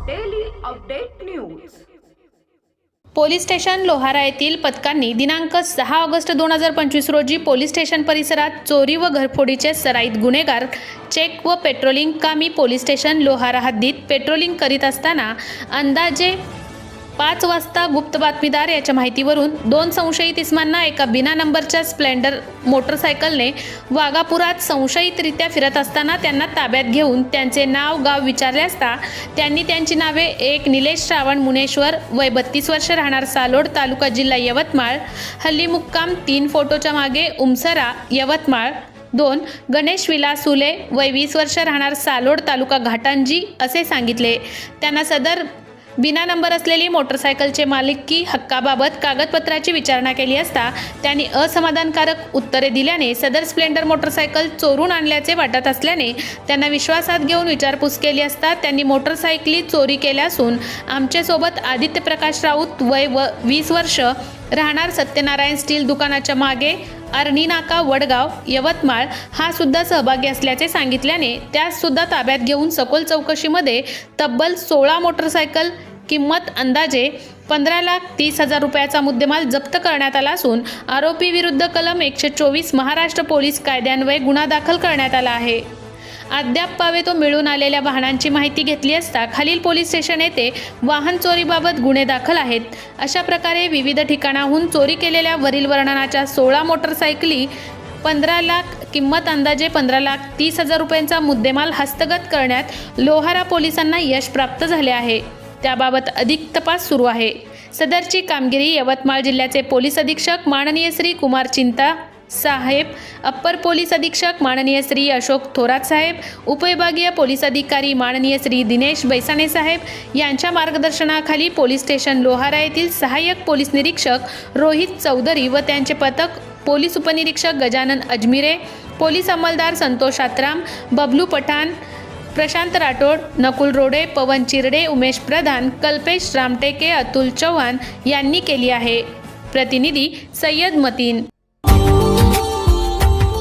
Update news police station Lohara येथील पथकांनी दिनांक सहा ऑगस्ट दोन हजार पंचवीस रोजी पोलीस स्टेशन परिसरात चोरी व घरफोडीचे सराईत गुन्हेगार चेक व पेट्रोलिंग कामी पोलीस स्टेशन लोहारा हद्दीत पेट्रोलिंग करीत असताना अंदाजे पाच वाजता गुप्त बातमीदार याच्या माहितीवरून दोन संशयित इस्मांना एका बिना नंबरच्या स्प्लेंडर मोटरसायकलने वाघापुरात संशयितरित्या फिरत असताना त्यांना ताब्यात घेऊन त्यांचे नाव गाव विचारले असता त्यांनी त्यांची नावे एक निलेश श्रावण मुनेश्वर वय बत्तीस वर्ष राहणार सालोड तालुका जिल्हा यवतमाळ हल्ली मुक्काम तीन फोटोच्या मागे उमसरा यवतमाळ दोन गणेश विलास सुले वय वीस वर्ष राहणार सालोड तालुका घाटांजी असे सांगितले. त्यांना सदर बिना नंबर असलेली मोटरसायकलचे मालकी हक्काबाबत कागदपत्राची विचारणा केली असता त्यांनी असमाधानकारक उत्तरे दिल्याने सदर स्प्लेंडर मोटरसायकल चोरून आणल्याचे वाटत असल्याने त्यांना विश्वासात घेऊन विचारपूस केली असता त्यांनी मोटरसायकली चोरी केल्या असून आमच्यासोबत आदित्य प्रकाश राऊत वय व वीस वर्ष राहणार सत्यनारायण स्टील दुकानाच्या मागे अर्णी नाका वडगाव यवतमाळ हा सुद्धा सहभागी असल्याचे सांगितल्याने त्यास सुद्धा ताब्यात घेऊन सखोल चौकशीमध्ये तब्बल सोळा मोटरसायकल किंमत अंदाजे पंधरा लाख तीस हजार रुपयाचा मुद्देमाल जप्त करण्यात आला असून आरोपी विरुद्ध कलम एकशे चोवीस महाराष्ट्र पोलीस कायद्यान्वये गुन्हा दाखल करण्यात आला आहे. अद्याप पावे तो मिळून आलेल्या वाहनांची माहिती घेतली असता खालील पोलीस स्टेशन येथे वाहन चोरीबाबत गुन्हे दाखल आहेत. अशा प्रकारे विविध ठिकाणाहून चोरी केलेल्या वरील वर्णनाच्या सोळा मोटरसायकली पंधरा लाख किंमत अंदाजे पंधरा लाख तीस हजार रुपयांचा मुद्देमाल हस्तगत करण्यात लोहारा पोलिसांना यश प्राप्त झाले आहे. त्याबाबत अधिक तपास सुरू आहे. सदरची कामगिरी यवतमाळ जिल्ह्याचे पोलीस अधीक्षक माननीय श्री कुमार चिंता साहेब अप्पर पोलीस अधीक्षक माननीय श्री अशोक थोरात साहेब उपविभागीय पोलीस अधिकारी माननीय श्री दिनेश बैसाणे साहेब यांच्या मार्गदर्शनाखाली पोलीस स्टेशन लोहारा येथील सहाय्यक पोलीस निरीक्षक रोहित चौधरी व त्यांचे पथक पोलीस उपनिरीक्षक गजानन अजमिरे पोलीस अंमलदार संतोष आत्राम बबलू पठाण प्रशांत राठोड नकुल रोडे पवन चिरडे उमेश प्रधान कल्पेश रामटेके अतुल चव्हाण यांनी केली आहे. प्रतिनिधी सय्यद मतीन.